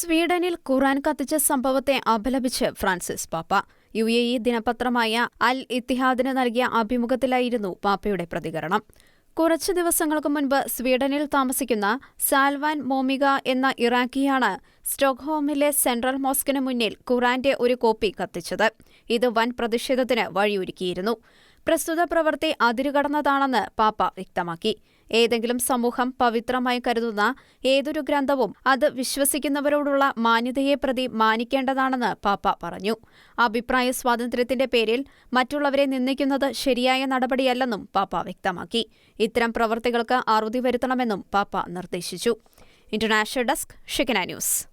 സ്വീഡനിൽ ഖുറാൻ കത്തിച്ച സംഭവത്തെ അപലപിച്ച് ഫ്രാൻസിസ് പാപ്പ. യു എ ഇ ദിനപത്രമായ അൽ ഇത്തിഹാദിന് നൽകിയ അഭിമുഖത്തിലായിരുന്നു പാപ്പയുടെ പ്രതികരണം. കുറച്ചു ദിവസങ്ങൾക്ക് മുൻപ് സ്വീഡനിൽ താമസിക്കുന്ന സാൽവാൻ മോമിക എന്ന ഇറാഖിയാണ് സ്റ്റോക്ക്ഹോമിലെ സെൻട്രൽ മോസ്കിന് മുന്നിൽ ഖുറാന്റെ ഒരു കോപ്പി കത്തിച്ചത്. ഇത് വൻ പ്രതിഷേധത്തിന് വഴിയൊരുക്കിയിരുന്നു. പ്രസ്തുത പ്രവൃത്തി അതിരുകടന്നതാണെന്ന് പാപ്പ വ്യക്തമാക്കി. ഏതെങ്കിലും സമൂഹം പവിത്രമായി കരുതുന്ന ഏതൊരു ഗ്രന്ഥവും അത് വിശ്വസിക്കുന്നവരോടുള്ള മാന്യതയെ പ്രതി മാനിക്കേണ്ടതാണെന്ന് പാപ്പ പറഞ്ഞു. അഭിപ്രായ സ്വാതന്ത്ര്യത്തിന്റെ പേരിൽ മറ്റുള്ളവരെ നിന്ദിക്കുന്നത് ശരിയായ നടപടിയല്ലെന്നും പാപ്പ വ്യക്തമാക്കി. ഇത്തരം പ്രവൃത്തികൾക്ക് അറുതി വരുത്തണമെന്നും പാപ്പ നിർദ്ദേശിച്ചു. ഇന്റർനാഷണൽ ഡെസ്ക് ഷിക്കന ന്യൂസ്.